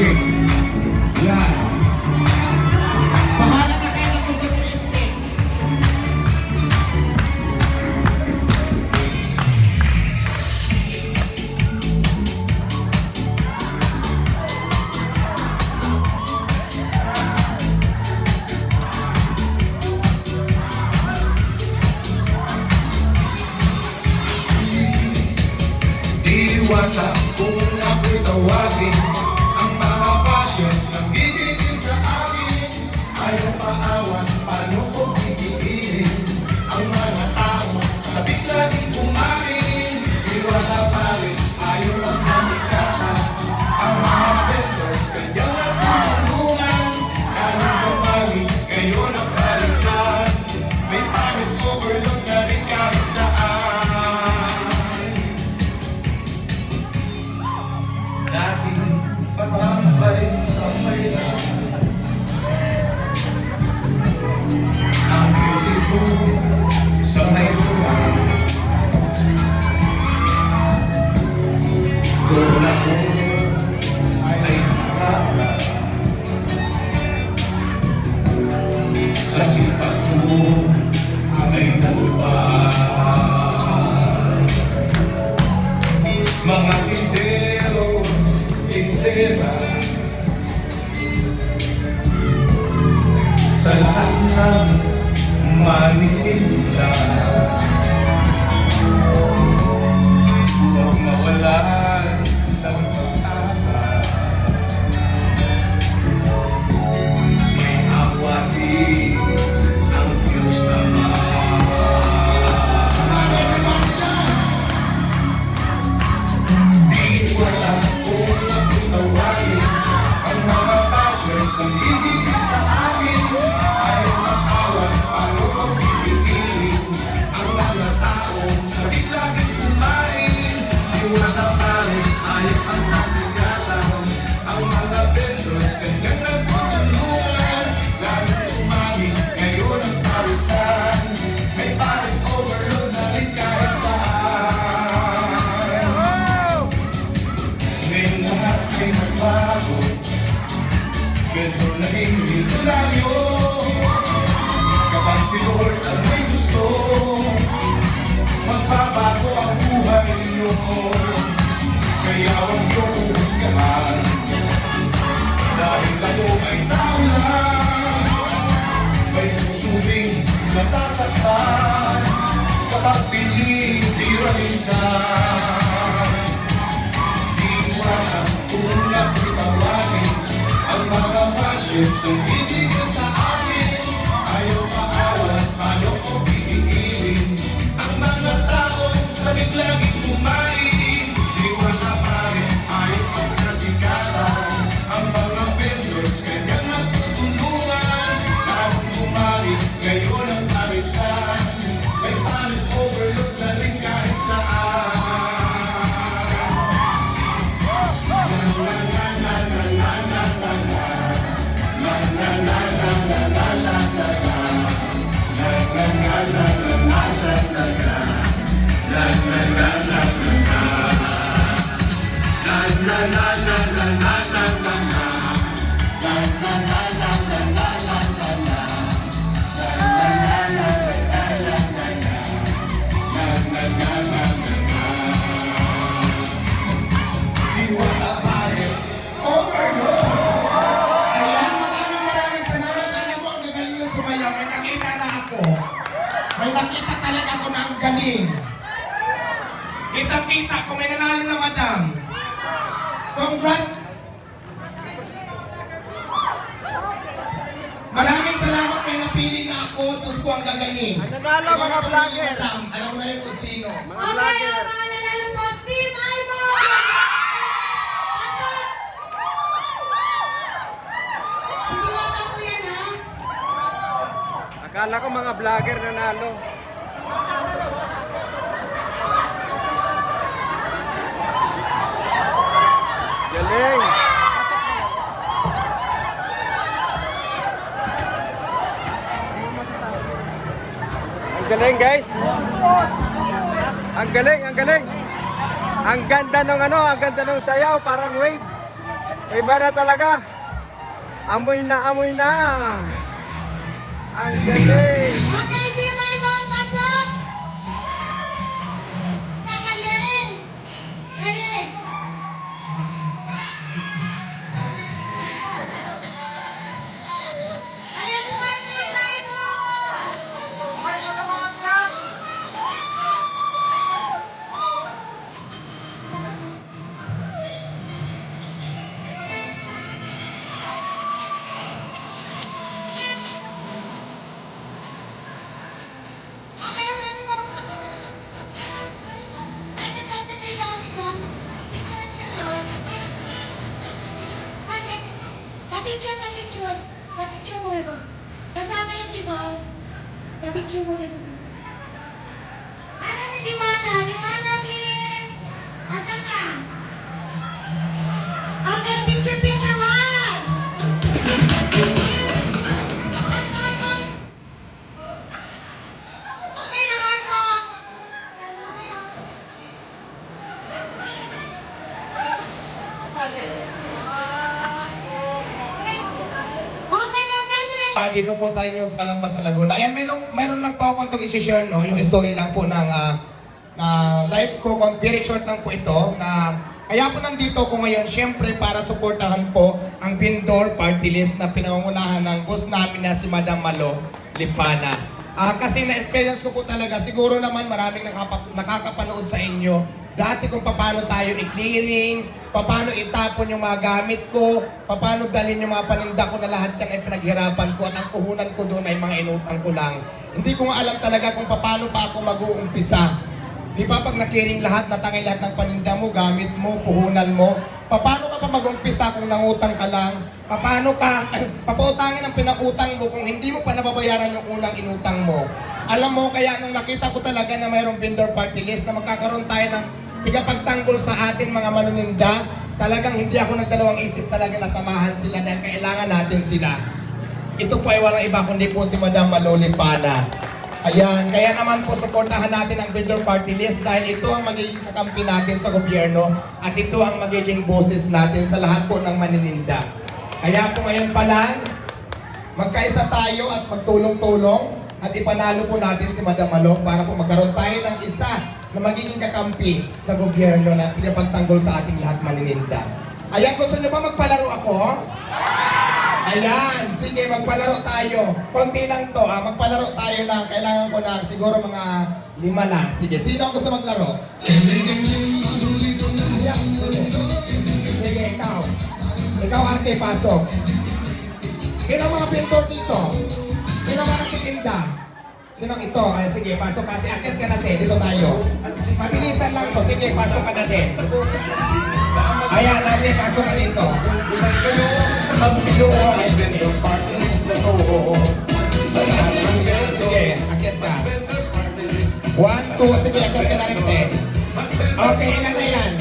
check. Yan. Bahala na kayo na po sa Kriste. Diwata kung ako'y tawagin Sa lahat ng manitinda Huwag Kaya niyo uhusgahan Dahil ako ay tao lang May puso ding nasasaktan. Kapag piling di ramisan Iwanan kung napitawagin Ang mga passions sa akin Ayaw maawan, paano ko piigilin Ang mga taong sabik laging mais. Galing. Kita-kita ko may nanalo na madam. Congrats. Maraming salamat may napili na ako. Diyos ko ang gagaling. Ang nanalo, mga vlogger. madam. Alam mo na yun kung sino. Mga Okay, vlogger. mga nanalo Team ko yan, ha? Akala ko mga vlogger nanalo. Galing! Ang galing guys! Ang galing, ang galing! Ang ganda ng ano, ang ganda ng sayaw, parang wave. Iba na talaga. Amoy na, amoy na. Ang galing. Pa-picture, pa-picture. Pa-picture mo ito. Kasama niya si Mal. Pa-picture mo ito. Ano si Dimana? Dimana, please! Asan ka? President. Ah, dito po sa inyo sa Kalamba sa Laguna. Ayan, mayroon, mayroon lang po ako itong isi-share, no? Yung story lang po ng ah, na life ko, very short lang po ito, na kaya po nandito ko ngayon, syempre para suportahan po ang Pindor Party List na pinangungunahan ng boss namin na si Madam Malo Lipana. Ah, kasi na-experience ko po talaga, siguro naman maraming nakakapanood sa inyo, dati kung paano tayo i-clearing, paano itapon yung mga gamit ko, paano dalhin yung mga paninda ko na lahat yan ay pinaghirapan ko at ang puhunan ko doon ay mga inutang ko lang. Hindi ko nga alam talaga kung paano pa ako mag-uumpisa. Di ba pag na-clearing lahat, natangay lahat ng paninda mo, gamit mo, puhunan mo, paano ka pa mag-umpisa kung nangutang ka lang? Paano ka papautangin ang pinautang mo kung hindi mo pa nababayaran yung unang inutang mo? Alam mo, kaya nung nakita ko talaga na mayroong vendor party list na magkakaroon tayo ng tigapagtanggol sa atin mga manuninda, talagang hindi ako nagdalawang isip talaga na samahan sila dahil kailangan natin sila. Ito po ay walang iba kundi po si Madam Maloli Pana. Ayan, kaya naman po suportahan natin ang vendor party list dahil ito ang magiging kakampi natin sa gobyerno at ito ang magiging boses natin sa lahat po ng manininda. Kaya po ngayon pa lang, magkaisa tayo at magtulong-tulong at ipanalo po natin si Madam Malong para po magkaroon tayo ng isa na magiging kakampi sa gobyerno na pinapagtanggol sa ating lahat manininda. Ayan, gusto niyo ba magpalaro ako? Ayan, sige, magpalaro tayo. Konti lang to, ah. magpalaro tayo na kailangan ko na siguro mga lima lang. Sige, sino ang gusto maglaro? Ayan, sige. Sige, ikaw. Ikaw, ate, pasok. Sino mga pintor dito? Sino mga nagtitinda? Sino ang ito? Ay, sige, pasok ate. Akit ka natin. Dito tayo. Mabilisan lang to. Sige, pasok ka na din. Ayan, ate, pasok ka dito. Sige, akit ka. One, two, sige, akit ka na rin, te. Okay, ilan na yan?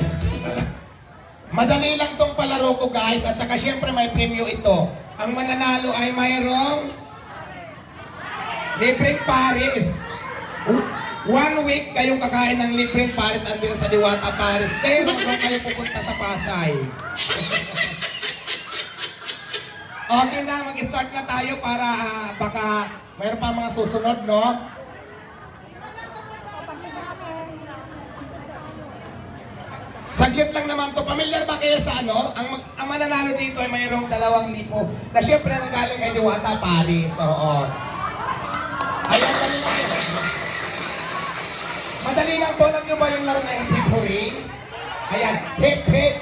Madali lang tong palaro ko, guys. At saka, syempre, may premyo ito. Ang mananalo ay mayroong libreng Paris. One week kayong kakain ng libreng Paris ang sa Diwata Paris. Pero kung kayo pupunta sa Pasay. okay na, mag-start na tayo para ah, baka mayroon pa mga susunod, no? Saglit lang naman to. Pamilyar ba kayo sa ano? Ang, ang mananalo dito ay mayroong dalawang lipo na syempre nanggaling kay Diwata Paris. Oo. Ayan, Madali lang po. Alam nyo ba yung laro na hip hip hooray? Ayan, hip hip